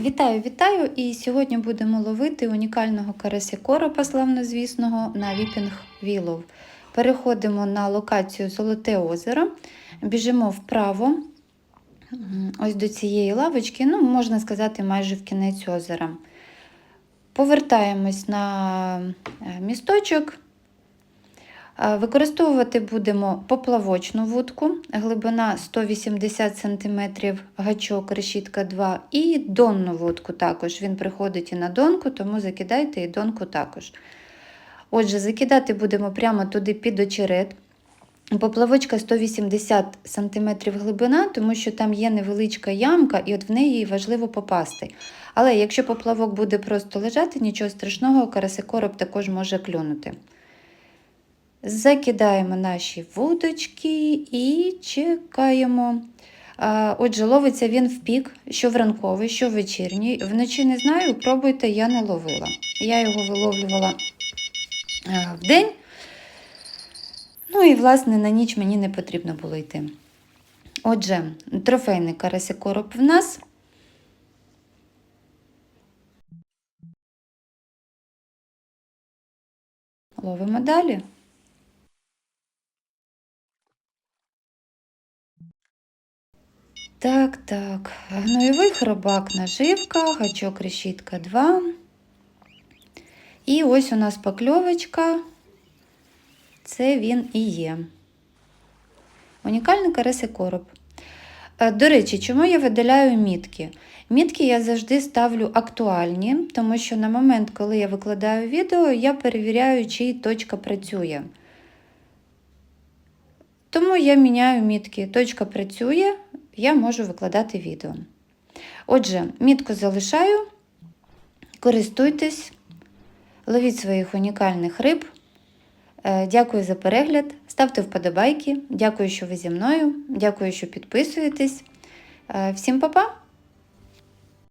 Вітаю, вітаю! І сьогодні будемо ловити унікального карася коропа славнозвісного на Віпінг Вілов. Переходимо на локацію Золоте озеро, біжимо вправо, ось до цієї лавочки, ну, можна сказати, майже в кінець озера. Повертаємось на е, місточок. Е, Використовувати будемо поплавочну вудку, глибина 180 см, гачок решітка 2 і донну вудку також. Він приходить і на донку, тому закидайте і донку також. Отже, закидати будемо прямо туди під очерет. Поплавочка 180 см глибина, тому що там є невеличка ямка, і от в неї важливо попасти. Але якщо поплавок буде просто лежати, нічого страшного, карасикороб також може клюнути. Закидаємо наші вудочки і чекаємо. Отже, ловиться він в пік, що вранковий, що вечірній. Вночі не знаю, пробуйте, я не ловила. Я його виловлювала в день. Ну і, власне, на ніч мені не потрібно було йти. Отже, трофейний карасикороб в нас. Ловимо далі. Так, так. Гноєвий хробак наживка, гачок решітка 2. І ось у нас покльовочка. Це він і є. Унікальний карасик короб. Е, До речі, чому я видаляю мітки? Мітки я завжди ставлю актуальні, тому що на момент, коли я викладаю відео, я перевіряю, чи точка працює. Тому я міняю мітки. Точка працює, я можу викладати відео. Отже, мітку залишаю, користуйтесь, ловіть своїх унікальних риб. Е, Дякую за перегляд. Ставте вподобайки. Дякую, що ви зі мною. Дякую, що підписуєтесь. Е, Всім па-па!